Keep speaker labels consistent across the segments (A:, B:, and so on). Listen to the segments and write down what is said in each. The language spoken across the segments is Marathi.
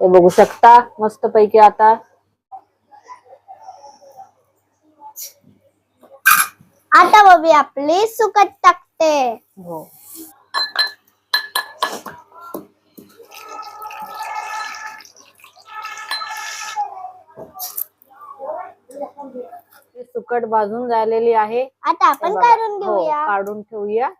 A: हे बघू शकता मस्त पैकी आता.
B: आता बघी आपली सुकट टाकते.
A: हो. सुकट भाजून झालेली आहे.
B: आता आपण. काढून
A: हो,
B: घेऊया.
A: काढून ठेवूया.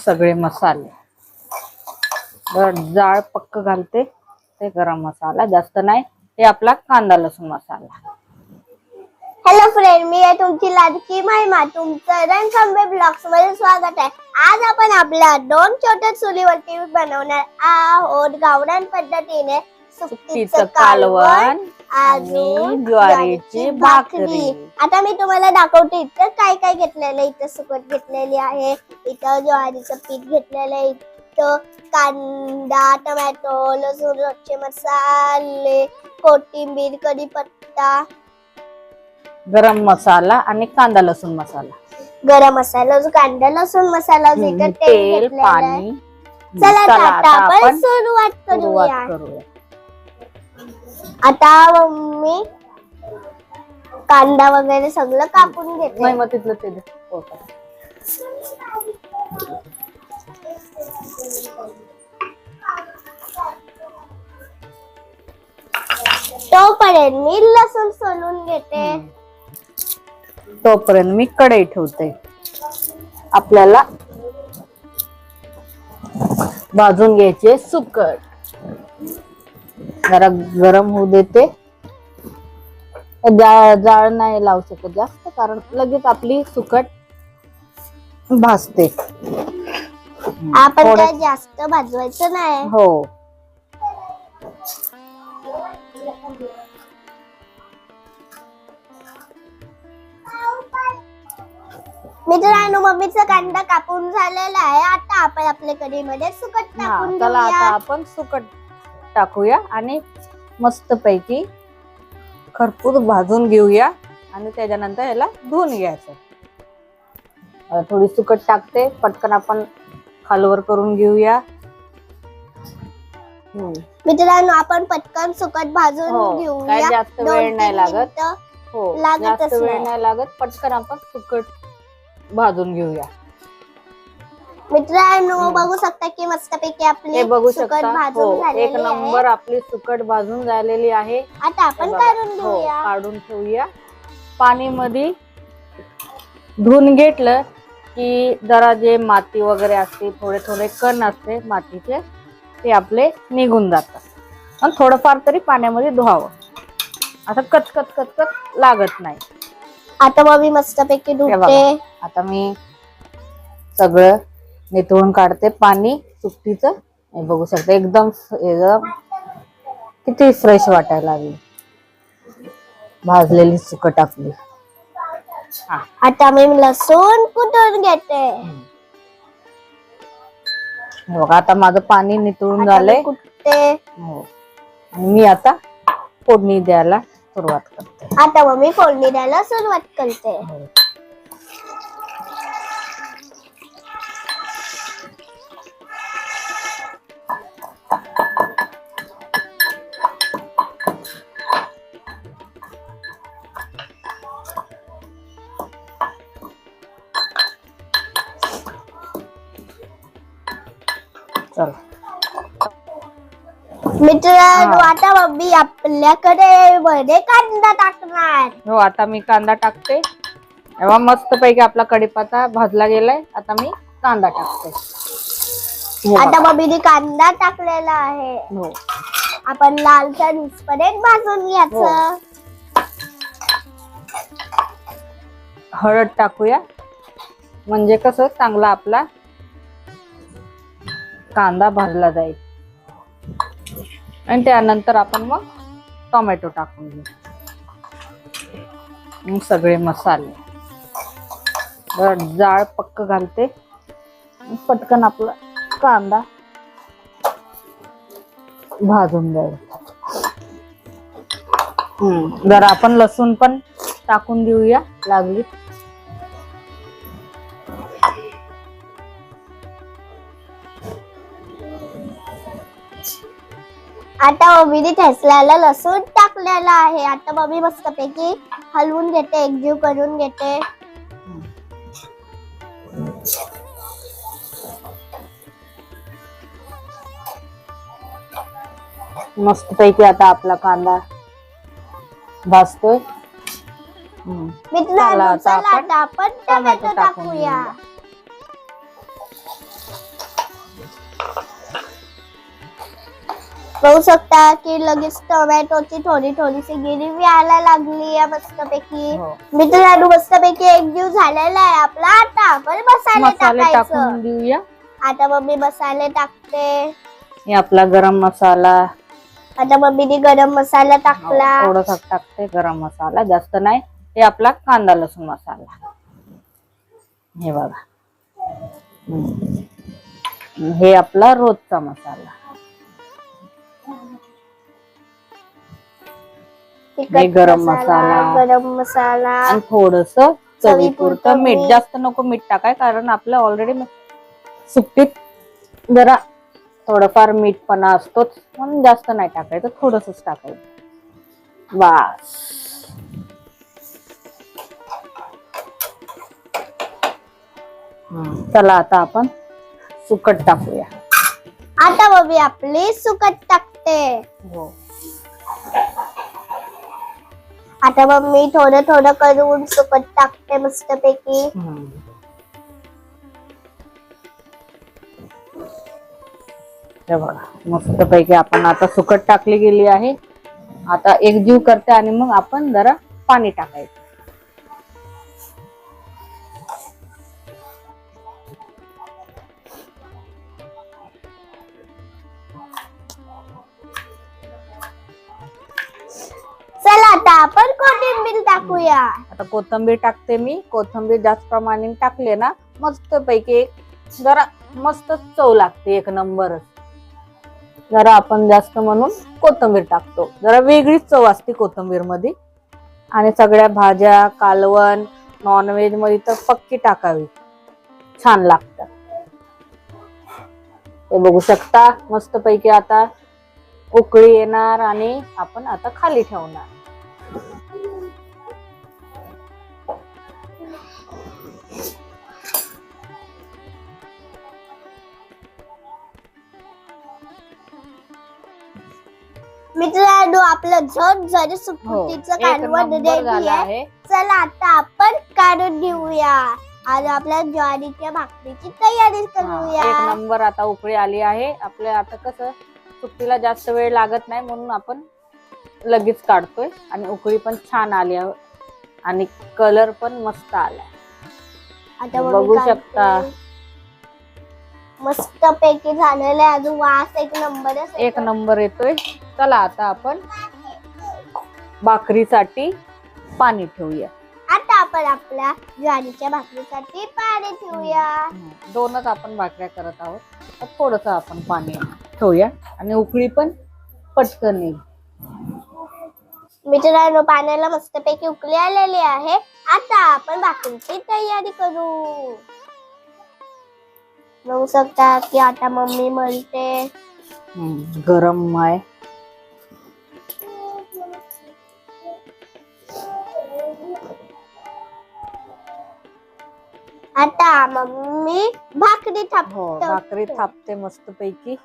A: सगळे मसाले. बर जाळ पक्क घालते. ते गरम मसाला जास्त नाही हे आपला कांदा लसूण मसाला
B: हॅलो फ्रेंड मी आहे तुमची लाडकी महिमा तुमचं रणखंबे ब्लॉग्समध्ये स्वागत आहे आज आपण आपल्या दोन छोट्या चुलीवरती बनवणार आहोत गावरान पद्धतीने
A: कालवण आणि ज्वारीची भाकरी.
B: आता मी तुम्हाला दाखवते इथं काय काय घेतलेलं. इथं सुकट घेतलेली आहे इथं ज्वारीचं पीठ घेतलेलं आहे इथं कांदा टमॅटो लसूण रोजचे मसाले कोथिंबीर कढीपत्ता.
A: गरम मसाला आणि कांदा लसूण मसाला.
B: गरम मसाला जो कांदा लसूण मसाला जो इथं तेल
A: तेल
B: घेतलेलं आहे.
A: पाणी.
B: चला आता
A: आता
B: आपण सुरुवात
A: सुरुवात
B: करूया.
A: करूया.
B: आता मी कांदा वगैरे सगळं कापून घेते
A: नाही मग तिथलं ते दे. हो का.
B: मी लसूण सोलून घेते.
A: तोपर्यंत मी कढई ठेवते. आपल्याला भाजून घ्यायचे सुकट. जरा गरम होऊ देते. जाळ नाही लावू शकत जास्त कारण लगेच आपली सुकट भाजते.
B: आपण काय जास्त भाजवायचं नाही.
A: हो.
B: मित्रांनो मम्मीचा कांदा कापून झालेला आहे. आता आपण आपल्या कढईमध्ये सुकट
A: हा
B: टाकून
A: चला आता आपण सुकट टाकूया आणि मस्त पैकी खरपूस भाजून घेऊया आणि त्याच्यानंतर याला धुवून घ्यायचं. आता थोडी सुकट टाकते. पटकन आपण खालवर करून घेऊया. हम्म.
B: मित्रांनो आपण पटकन सुकट
A: हो,
B: भाजून
A: काय
B: घेऊया.
A: जास्त
B: दोन
A: वेळ नाही लागत.
B: मिनिटं.
A: हो
B: लागतच
A: जास्त वेळ
B: नाही.
A: नाही लागत. पटकन आपण सुकट भाजून घेऊया.
B: मित्रांनो. बघू शकता की मस्तपैकी आपली
A: हे बघू
B: सुकट
A: शकता.
B: भाजून
A: हो एक
B: झालेली
A: नंबर आपली सुकट भाजून झालेली आहे.
B: आता आपण
A: बघा.
B: काढून
A: हो,
B: घेऊया.
A: काढून ठेवूया. पाणी मध्ये धुवून घेतलं की जरा जे माती वगैरे असते थोडे थोडे कण असते मातीचे ते आपले निघून जातात. पण थोडंफार तरी पाण्यामध्ये धुवावं. आता कचकच कचकच लागत नाही.
B: आता मग मी मस्तपैकी
A: बघा.
B: धुते.
A: आता मी सगळं निथळून काढते. पाणी सुकटीचं हे बघू शकता एकदम एकदम किती फ्रेश वाटायला लागली. भाजलेली सुकट आपली. हा.
B: आता मी लसूण कुटून घेते?
A: हे बघा आता माझं पाणी नितळून
B: आता
A: झालंय.
B: मी कुटते
A: हो. आणि मी आता फोडणी द्यायला सुरुवात करते
B: आता मग मी फोडणी द्यायला सुरुवात करते.
A: चला
B: मित्रांनो
A: हा.
B: आता मम्मी आपल्याकडे मध्ये कांदा टाकणार.
A: हो आता मी कांदा टाकते. तेव्हा मस्त पैकी आपला कढीपत्ता भाजला गेलाय. आता मी कांदा टाकते. हे
B: आता. मम्मीने कांदा टाकलेला आहे.
A: हो.
B: आपण लालसर पर्यंत भाजून घ्यायचं.
A: हळद टाकूया. म्हणजे कसं चांगला आपला कांदा भाजला जाईल. आणि त्यानंतर आपण मग टोमॅटो टाकून घेऊ. मग सगळे मसाले. जाळ पक्क घालते. पटकन आपला कांदा भाजून द्यायला हम्म जरा आपण लसूण पण टाकून देऊया लागली.
B: आता मम्मीने ठेसल्याला लसूण टाकलेला आहे. आता मम्मी मस्तपैकी हलवून घेते एकजीव करून घेते.
A: मस्त पैकी आता आपला कांदा भाजतोय. चला आता आपण टोमॅटो
B: टाकूया. बघू शकता की लगेच टोमॅटोची थोडी थोडीशी गिरवी यायला लागली आहे मस्तपैकी.
A: हो.
B: मित्रांनो मस्तपैकी एक जीव झालेला आहे आपला. आता आपण मसाले
A: मसाले टाकून
B: टाकायचं
A: देऊया.
B: आता मम्मी मसाले टाकते.
A: हे आपला गरम मसाला.
B: आता मम्मीने गरम मसाला टाकला.
A: थोडस टाकते गरम मसाला. जास्त नाही. हे आपला कांदा लसूण मसाला. हे बघा. हम्म. हे आपला रोजचा मसाला. हे गरम मसाला.
B: गरम मसाला.
A: आणि थोडस चवीपुरतं मीठ. जास्त नको मीठ टाकाय कारण आपलं ऑलरेडी सुट्टीत जरा थोडंफार मीठपणा असतोच. म्हणून जास्त नाही टाकायचं थोडस टाकायचं. हम्म, चला आता आपण सुकट टाकूया.
B: आता मम्मी आपली सुकट टाकते.
A: हो.
B: आता मम्मी थोडं थोडं करून सुकट टाकते मस्तपैकी
A: हम्म. हे बघा मस्त पैकी आपण आता सुकट टाकली गेली आहे आता एकजीव करते आणि मग आपण जरा पाणी टाकायचं
B: आपण कोथिंबीर टाकूया.
A: आता कोथंबीर टाकते मी. कोथंबीर जास्त प्रमाणे टाकले ना मस्त पैकी एक जरा मस्त चव लागते एक नंबरच. जरा आपण जास्त म्हणून कोथंबीर टाकतो. जरा वेगळीच चव असते कोथंबीरमध्ये आणि सगळ्या भाज्या कालवण नॉनव्हेजमध्ये तर पक्की टाकावी. छान लागतात. ते बघू शकता मस्त पैकी आता उकळी येणार आणि आपण आता खाली ठेवणार.
B: मित्रांनो आपलं झट झट
A: हो
B: सुकटीचं
A: एक
B: कालवण रेडी आहे. चला आता आपण काढून घेऊया. आणि आपल्या ज्वारीच्या भाकरीची तयारी करूया
A: एक नंबर आता उकळी आली आहे. आपल्या आता कसं सुट्टीला जास्त वेळ लागत नाही म्हणून आपण लगेच काढतोय. आणि उकळी पण छान आली आहे. आणि कलर पण मस्त आलाय.
B: आता
A: बघू. शकता.
B: मस्त पैकी झालेलं आहे. अजून वास एक नंबर
A: एक नंबर येतोय. चला आता आपण भाकरीसाठी पाणी ठेवूया.
B: आता आपण आपल्या ज्वारीच्या भाकरीसाठी पाणी ठेवूया.
A: दोनच आपण भाकऱ्या करत आहोत. तर थोडस आपण पाणी ठेवूया. आणि उकळी पण पटकन येईल.
B: मित्रांनो पाण्याला मस्तपैकी उकळी आलेली आहे. आता आपण भाकरीची तयारी करू. बघू शकता. की आता मम्मी म्हणते.
A: हम्म, गरम आहे.
B: आता मम्मी भाकरी
A: हो
B: थापते
A: भाकरी थापते मस्त पैकी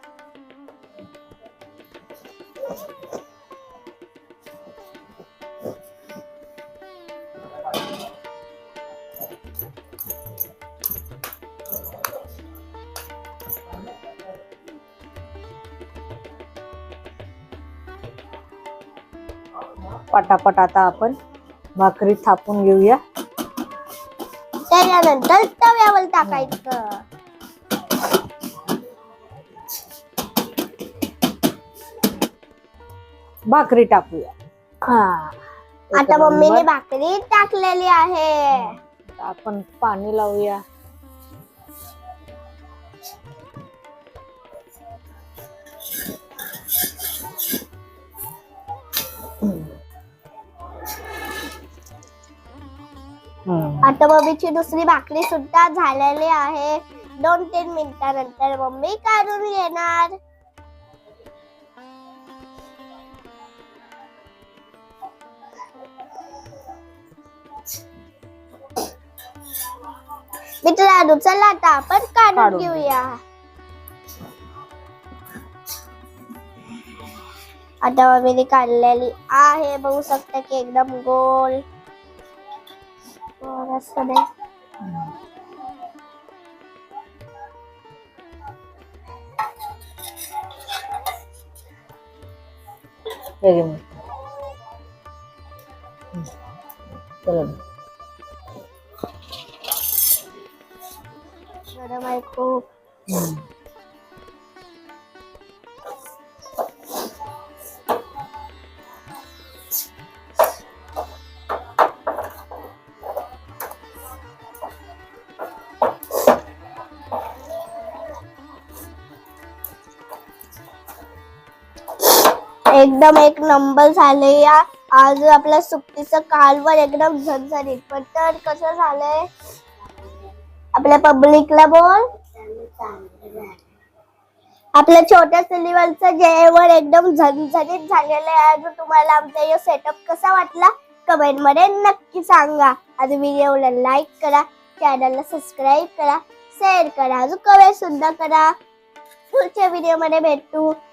A: पटापट आता आपण भाकरी थापून घेऊया.
B: त्याच्यानंतर तव्यावर टाकायचं.
A: भाकरी टाकूया. हा.
B: आता मम्मीने. भाकरी टाकलेली आहे.
A: आपण पाणी लावूया.
B: आता दुसरी भाकरी सुद्धा झालेली आहे. दोन तीन मिनिटानंतर मम्मी काढून घेणार. मित्रांनो चला आता आपण काढून घेऊया. आता मम्मीने काढलेली आहे बघू शकता की एकदम गोल. थोडंसं दे.
A: हे घे मग. हम्म.
B: एकदम एक नंबर झाले या. आज आपल्या सुट्टीचं कालवर एकदम झणझणीत. पण तर कसं झालंय? आपल्या पब्लिकला बोल. आपल्या छोट्या सिलिवलचं जेवण एकदम झणझणीत झालेलं आहे. अजून तुम्हाला आमचा हे सेटअप कसा वाटला? कमेंटमध्ये नक्की सांगा. आज व्हिडिओला लाईक करा. चॅनलला सबस्क्राईब करा. शेअर करा. अजून कमेंट सुद्धा करा. पुढच्या व्हिडिओमध्ये भेटू.